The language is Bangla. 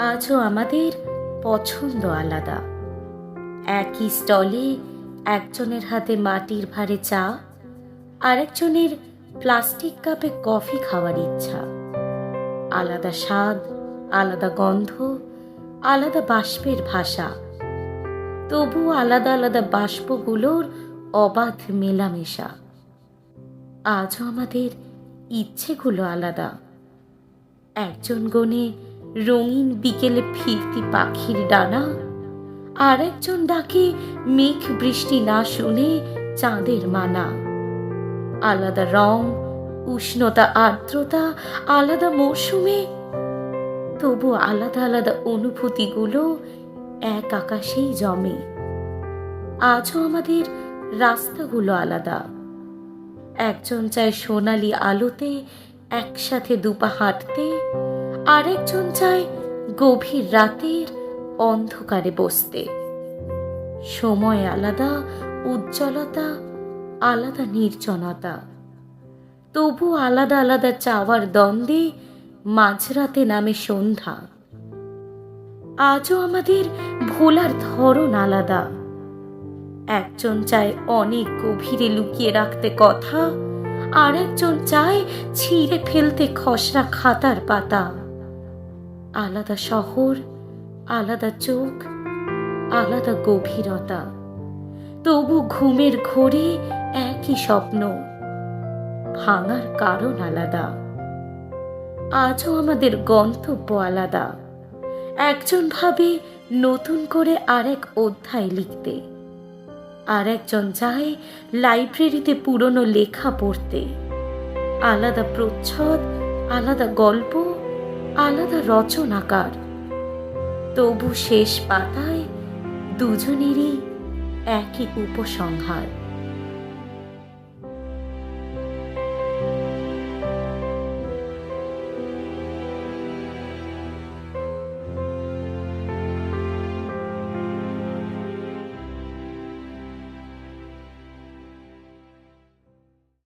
আজও আমাদের পছন্দ আলাদা। একই স্টলে একজনের হাতে মাটির ভারে চা, আরেকজনের প্লাস্টিক কাপে কফি খাওয়ার ইচ্ছা। আলাদা স্বাদ, আলাদা গন্ধ, আলাদা বাষ্পের ভাষা। তবু আলাদা আলাদা বাষ্পগুলোর অবাধ মেলামেশা। আজও আমাদের ইচ্ছেগুলো আলাদা। একজন গনে রঙিন বিকেলে ফিরতি পাখির ডানা, আর একজন ডাকে মেঘ বৃষ্টি না শুনে চাঁদের মানা। আলাদা রং, উষ্ণতা, আর্দ্রতা, আলাদা মৌসুমে, তবু আলাদা আলাদা অনুভূতিগুলো এক আকাশেই জমে। আজও আমাদের রাস্তাগুলো আলাদা। একজন চায় সোনালি আলোতে, একসাথে দুপা হাঁটতে আরেকজন চায় গভীর রাতের অন্ধকারে বসতে। সময় আলাদা, উজ্জ্বলতা আলাদা, নির্জনতা। তবু আলাদা আলাদা চাওয়ার দ্বন্দ্বে মাঝরাতে নামে সন্ধ্যা। আজও আমাদের ভোলার ধরন আলাদা। একজন চায় অনেক গভীরে লুকিয়ে রাখতে কথা আর একজন চায় ছিঁড়ে ফেলতে খসড়া খাতার পাতা। আলাদা শহর, আলাদা চোখ, আলাদা গভীরতা। তবু ঘুমের ঘোরে একই স্বপ্ন, ভাঙার কারণ আলাদা। আজও আমাদের গন্তব্য আলাদা। একজন ভাবে নতুন করে আরেক অধ্যায় লিখতে। আর একজন যায় লাইব্রেরিতে পুরনো লেখা পড়তে। আলাদা প্রচ্ছদ, আলাদা গল্প আলাদা রচনাকার তবু শেষ পাতায় দুজনেরই একই উপসংহার।